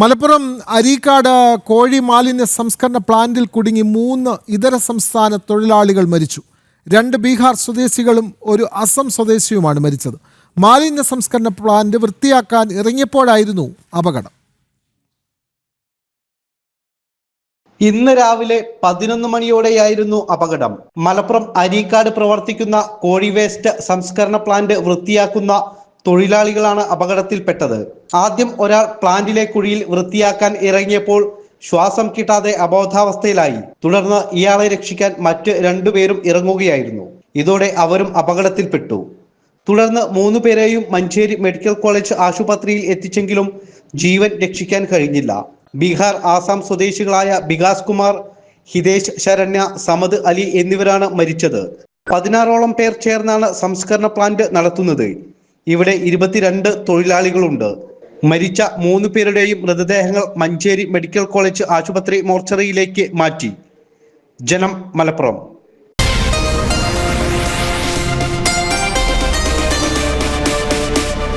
മലപ്പുറം അരീക്കാട് കോഴി മാലിന്യ സംസ്കരണ പ്ലാന്റിൽ കുടുങ്ങി മൂന്ന് ഇതര സംസ്ഥാന തൊഴിലാളികൾ മരിച്ചു. രണ്ട് ബീഹാർ സ്വദേശികളും ഒരു അസം സ്വദേശിയുമാണ് മരിച്ചത്. മാലിന്യ സംസ്കരണ പ്ലാന്റ് വൃത്തിയാക്കാൻ ഇറങ്ങിയപ്പോഴായിരുന്നു അപകടം. ഇന്ന് രാവിലെ പതിനൊന്ന് മണിയോടെയായിരുന്നു അപകടം. മലപ്പുറം അരീക്കാട് പ്രവർത്തിക്കുന്ന കോഴി വേസ്റ്റ് സംസ്കരണ പ്ലാന്റ് വൃത്തിയാക്കുന്ന തൊഴിലാളികളാണ് അപകടത്തിൽപ്പെട്ടത്. ആദ്യം ഒരാൾ പ്ലാന്റിലെ കുഴിയിൽ വൃത്തിയാക്കാൻ ഇറങ്ങിയപ്പോൾ ശ്വാസം കിട്ടാതെ അബോധാവസ്ഥയിലായി. തുടർന്ന് ഇയാളെ രക്ഷിക്കാൻ മറ്റ് രണ്ടുപേരും ഇറങ്ങുകയായിരുന്നു. ഇതോടെ അവരും അപകടത്തിൽപ്പെട്ടു. തുടർന്ന് മൂന്നു പേരെയും മഞ്ചേരി മെഡിക്കൽ കോളേജ് ആശുപത്രിയിൽ എത്തിച്ചെങ്കിലും ജീവൻ രക്ഷിക്കാൻ കഴിഞ്ഞില്ല. ബീഹാർ ആസാം സ്വദേശികളായ ബികാസ് കുമാർ ഹിതേഷ് ശരണ്യ സമദ് അലി എന്നിവരാണ് മരിച്ചത്. പതിനാറോളം പേർ ചേർന്നാണ് സംസ്കരണ പ്ലാന്റ് നടത്തുന്നത്. ഇവിടെ ഇരുപത്തിരണ്ട് തൊഴിലാളികളുണ്ട്. മരിച്ച മൂന്ന് പേരുടെയും മൃതദേഹങ്ങൾ മഞ്ചേരി മെഡിക്കൽ കോളേജ് ആശുപത്രി മോർച്ചറിയിലേക്ക് മാറ്റി. ജനം മലപ്പുറം.